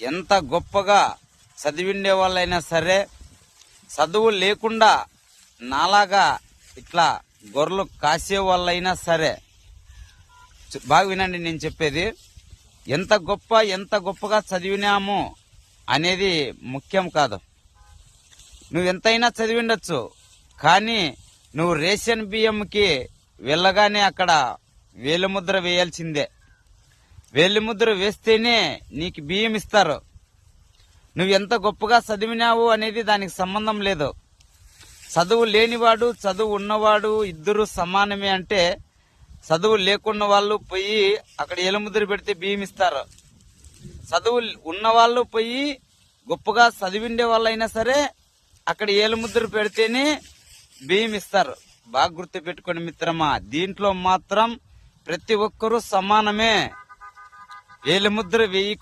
ఎంత గొప్పగా చదివిండే వాళ్ళైనా సరే చదువు లేకుండా నాలాగా ఇట్లా గొర్రెలు కాసే వాళ్ళైనా సరే. బాగా వినండి నేను చెప్పేది. ఎంత గొప్ప ఎంత గొప్పగా చదివినాము అనేది ముఖ్యం కాదు. నువ్వు ఎంతైనా చదివిండొచ్చు కానీ నువ్వు రేషన్ బియ్యంకి వెళ్ళగానే అక్కడ వేలిముద్ర వేయాల్సిందే. వేలిముద్ర వేస్తేనే నీకు బియ్యం ఇస్తారు. నువ్వు ఎంత గొప్పగా చదివినావు అనేది దానికి సంబంధం లేదు. చదువు లేనివాడు చదువు ఉన్నవాడు ఇద్దరు సమానమే అంటే చదువు లేకున్న వాళ్ళు పోయి అక్కడ ఎలుముద్ర పెడితే బియ్యం ఇస్తారు. చదువు ఉన్నవాళ్ళు పోయి గొప్పగా చదివిండే వాళ్ళైనా సరే అక్కడ ఏలుముద్ర పెడితేనే బియ్యం ఇస్తారు. బాగా గుర్తుపెట్టుకోండి మిత్రమా దీంట్లో మాత్రం ప్రతి ఒక్కరూ సమానమే. ఏలుముద్ర వేయి